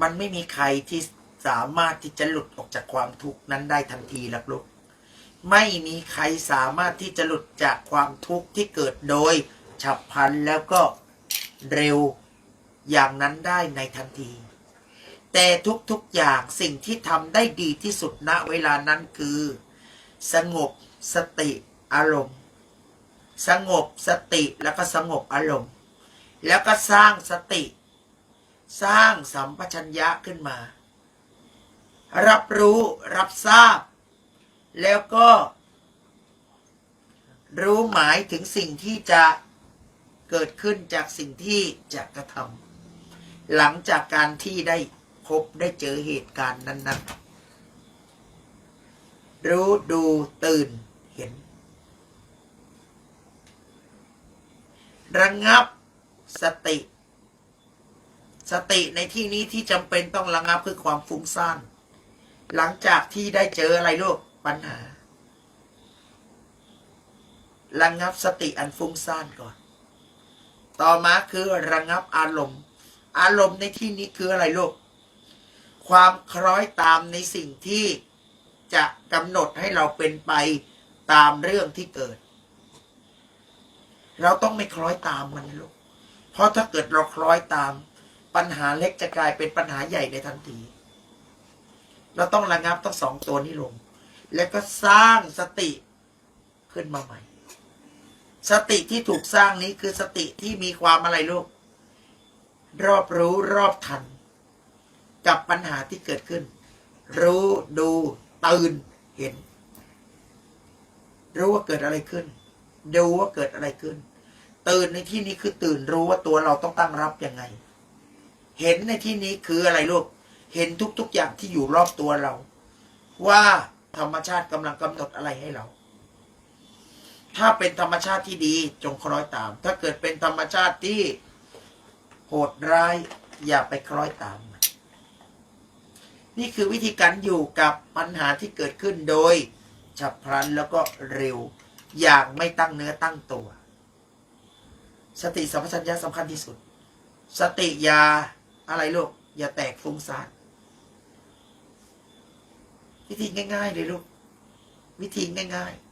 มันไม่มีใครที่สามารถที่จะหลุดออกจากความทุกข์นั้นได้ทันทีหรอกลูกไม่มีใครสามารถที่จะหลุดจากความทุกข์ที่เกิดโดย ฉับพลันแล้วก็เร็วอย่างนั้นได้ในทันที แต่ทุกๆอย่างสิ่งที่ทำได้ดีที่สุดณเวลานั้นคือ สงบสติอารมณ์ สงบสติแล้วก็สงบอารมณ์ แล้วก็สร้างสติ สร้างสัมปชัญญะขึ้นมา รับรู้รับทราบ แล้วก็ รู้หมายถึงสิ่งที่จะเกิดขึ้นจากสิ่งที่จะกระทำหลังจากการที่ได้พบได้เจอเหตุการณ์นั้น ๆ รู้ดูตื่นเห็น ระงับสติ สติในที่นี้ที่จำเป็นต้องระงับคือความฟุ้งซ่านหลังจากที่ได้เจออะไรลูกปัญหา ระงับสติอันฟุ้งซ่านก่อน ต่อมาคือระงับอารมณ์ อารมณ์ในที่นี้คืออะไรลูกความคล้อยตามในสิ่งที่จะกำหนดให้เราเป็นไปตามเรื่องที่เกิด เราต้องไม่คล้อยตามมันลูกเพราะถ้าเกิดเราคล้อยตาม ปัญหาเล็กจะกลายเป็นปัญหาใหญ่ในทันที เราต้องระงับทั้งสองตัวนี้ลง แล้วก็สร้างสติขึ้นมาใหม่ สติที่ถูกสร้างนี้คือสติที่มีความอะไรลูก รอบรู้รอบทัน กับปัญหาที่เกิดขึ้น รู้ดูตื่นเห็น รู้ว่าเกิดอะไรขึ้น ดูว่าเกิดอะไรขึ้น ตื่นในที่นี้คือตื่นรู้ว่าตัวเราต้องตั้งรับยังไง เห็นในที่นี้คืออะไรลูก เห็นทุกๆอย่างที่อยู่รอบตัวเรา ว่าธรรมชาติกำลังกำหนดอะไรให้เรา ถ้าเป็นธรรมชาติที่ดีจงคล้อยตาม ถ้าเกิดเป็นธรรมชาติที่โหดร้ายอย่าไปคล้อยตาม นี่คือวิธีการอยู่กับปัญหาที่เกิดขึ้นโดยฉับพลันแล้วก็เร็ว อย่างไม่ตั้งเนื้อตั้งตัว สติสัมปชัญญะสำคัญที่สุด สติยา อะไรลูก อย่าแตกฟุ้งซ่านวิธีง่าย ๆ เลยลูก วิธีง่าย ๆ